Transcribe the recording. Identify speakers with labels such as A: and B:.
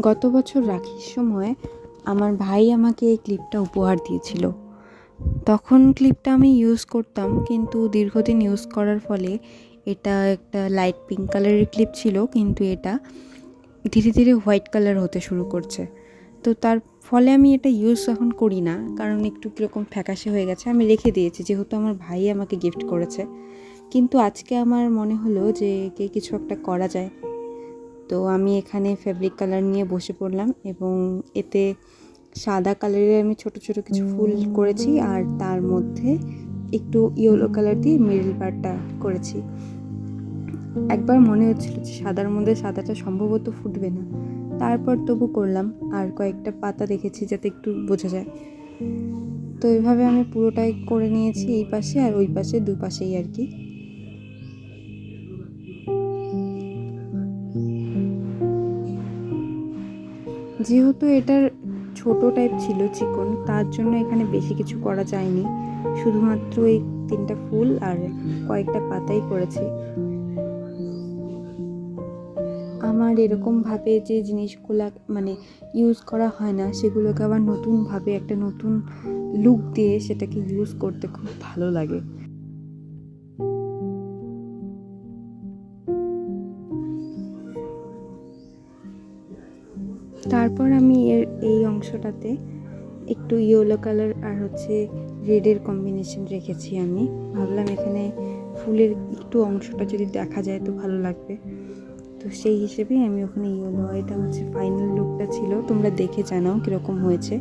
A: গত বছর রাখির সময় আমার ভাই আমাকে এই ক্লিপটা উপহার দিয়েছিল। তখন ক্লিপটা আমি ইউজ করতাম, কিন্তু দীর্ঘদিন ইউজ করার ফলে এটা একটা লাইট পিঙ্ক কালারের ক্লিপ ছিল, কিন্তু এটা ধীরে ধীরে হোয়াইট কালার হতে শুরু করছে। তো তার ফলে আমি এটা ইউজ এখন করি না, কারণ একটু কীরকম ফ্যাকাশে হয়ে গেছে। আমি রেখে দিয়েছি, যেহেতু আমার ভাই আমাকে গিফট করেছে। কিন্তু আজকে আমার মনে হলো যে কে কিছু একটা করা যায়। তো আমি এখানে ফেব্রিক কালার নিয়ে বসে পড়লাম এবং এতে সাদা কালারের আমি ছোট ছোট কিছু ফুল করেছি আর তার মধ্যে একটু ইয়েলো কালার দিয়ে মিডল পার্টটা করেছি। একবার মনে হচ্ছিল যে সাদার মধ্যে সাদাটা সম্ভবত ফুটবে না। তারপর তবু করলাম আর কয়েকটা পাতা দেখেছি যাতে একটু বোঝা যায়। তো এইভাবে আমি পুরোটাই করে নিয়েছি এই পাশে আর ওই পাশে দুই পাশেই আর কি। যেহেতু এটার ছোট টাইপ ছিল চিকন, তার জন্য এখানে বেশি কিছু করা যায়নি। শুধুমাত্র এই তিনটা ফুল আর কয়েকটা পাতাই করেছি। আমার এরকমভাবে যে জিনিসগুলো মানে ইউজ করা হয় না, সেগুলোকে আবার নতুনভাবে একটা নতুন লুক দিয়ে সেটাকে ইউজ করতে খুব ভালো লাগে। তারপর আমি এর, এই অংশটাতে একটু ইয়েলো কালার আর হচ্ছে রেডের কম্বিনেশন রেখেছি আমি। ভাবলাম এখানে ফুলের একটু অংশটা যদি দেখা যায় তো ভালো লাগবে। তো সেই হিসেবেই আমি ওখানে ইয়েলো এটা হচ্ছে ফাইনাল লুকটা ছিল। তোমরা দেখে জানাও কীরকম হয়েছে।